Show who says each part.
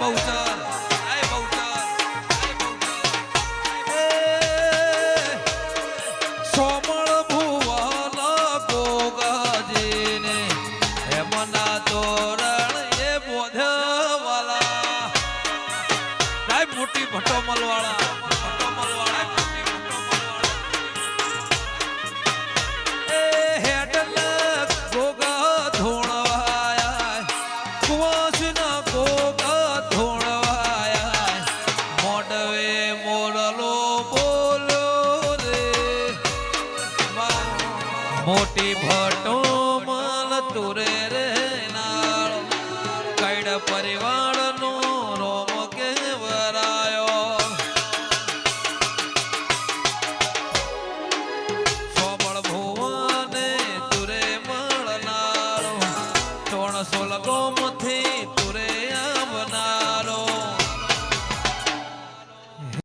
Speaker 1: બહુચર જય બહુચર સોમળ ભુવન ગોગાજીને હેમના તોરણ એ બોધવાલા. મોટી ભટ્ટો મલવાળા ભટ્ટો મલવાળા. બોલો રે. મોટી ભટો માલ તુરે રે નાળ. કઈડ પરિવાર